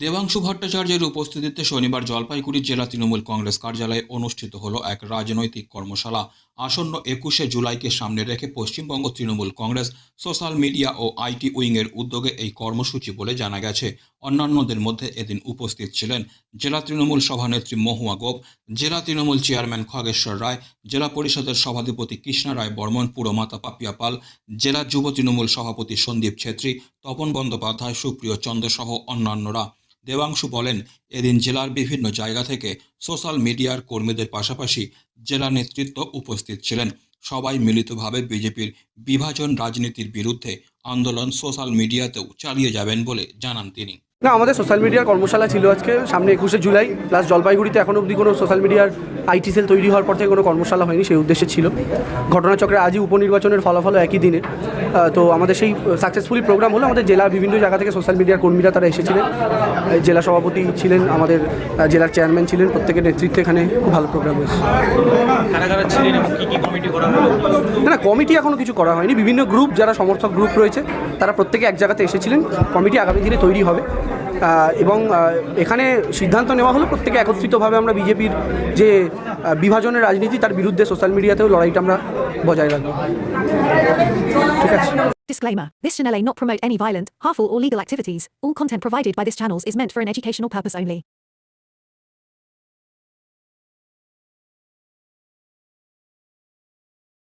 দেবাংশু ভট্টাচার্যের উপস্থিতিতে শনিবার জলপাইগুড়ি জেলা তৃণমূল কংগ্রেস কার্যালয়ে অনুষ্ঠিত হল এক রাজনৈতিক কর্মশালা। আসন্ন একুশে জুলাইকে সামনে রেখে পশ্চিমবঙ্গ তৃণমূল কংগ্রেস, সোশ্যাল মিডিয়া ও আইটি উইংয়ের উদ্যোগে এই কর্মসূচি বলে জানা গেছে। অন্যান্যদের মধ্যে এদিন উপস্থিত ছিলেন জেলা তৃণমূল সভানেত্রী মহুয়া গোপ, জেলা তৃণমূল চেয়ারম্যান খগেশ্বর রায়, জেলা পরিষদের সভাধিপতি কৃষ্ণা রায় বর্মন পুরমাতা পাপিয়া পাল, জেলা যুব তৃণমূল সভাপতি সন্দীপ ছেত্রী, তপন বন্দ্যোপাধ্যায়, সুপ্রিয় চন্দ্র সহ অন্যান্যরা। দেবাংশু বলেন, এদিন জেলার বিভিন্ন জায়গা থেকে সোশ্যাল মিডিয়ার কর্মীদের পাশাপাশি জেলা নেতৃত্ব উপস্থিত ছিলেন। সবাই মিলিতভাবে বিজেপির বিভাজন রাজনীতির বিরুদ্ধে আন্দোলন সোশ্যাল মিডিয়াতেও চালিয়ে যাবেন বলে জানান তিনি। না, আমাদের সোশ্যাল মিডিয়ার কর্মশালা ছিল আজকে, সামনে একুশে জুলাই, প্লাস জলপাইগুড়িতে এখন অবধি কোনো সোশ্যাল মিডিয়ার আইটি সেল তৈরি হওয়ার পর থেকে কোনো কর্মশালা হয়নি, সেই উদ্দেশ্যে ছিল। ঘটনাচক্রে আজই উপনির্বাচনের ফলাফল একই দিনে তো আমাদের সেই সাকসেসফুলি প্রোগ্রাম হলো আমাদের জেলার বিভিন্ন জায়গা থেকে সোশ্যাল মিডিয়ার কর্মীরা তারা এসেছিলেন। জেলা সভাপতি ছিলেন আমাদের জেলার চেয়ারম্যান ছিলেন প্রত্যেকের নেতৃত্বে এখানে খুব ভালো প্রোগ্রাম হয়েছে। না না কমিটি এখনও কিছু করা হয়নি। বিভিন্ন গ্রুপ যারা সমর্থক গ্রুপ রয়েছে তারা প্রত্যেকে এক জায়গাতে এসেছিলেন। কমিটি আগামী দিনে তৈরি হবে। এবং এখানে সিদ্ধান্ত নেওয়া হলো প্রত্যেকে একত্রিতভাবে আমরা বিজেপির যে বিভাজনের রাজনীতি তার বিরুদ্ধে সোশ্যাল মিডিয়াতেও লড়াইটা আমরা বজায় রাখবো ঠিক আছে Disclaimer This channel may not promote any violent, harmful, or legal activities. All content provided by this channel is meant for an educational purpose only.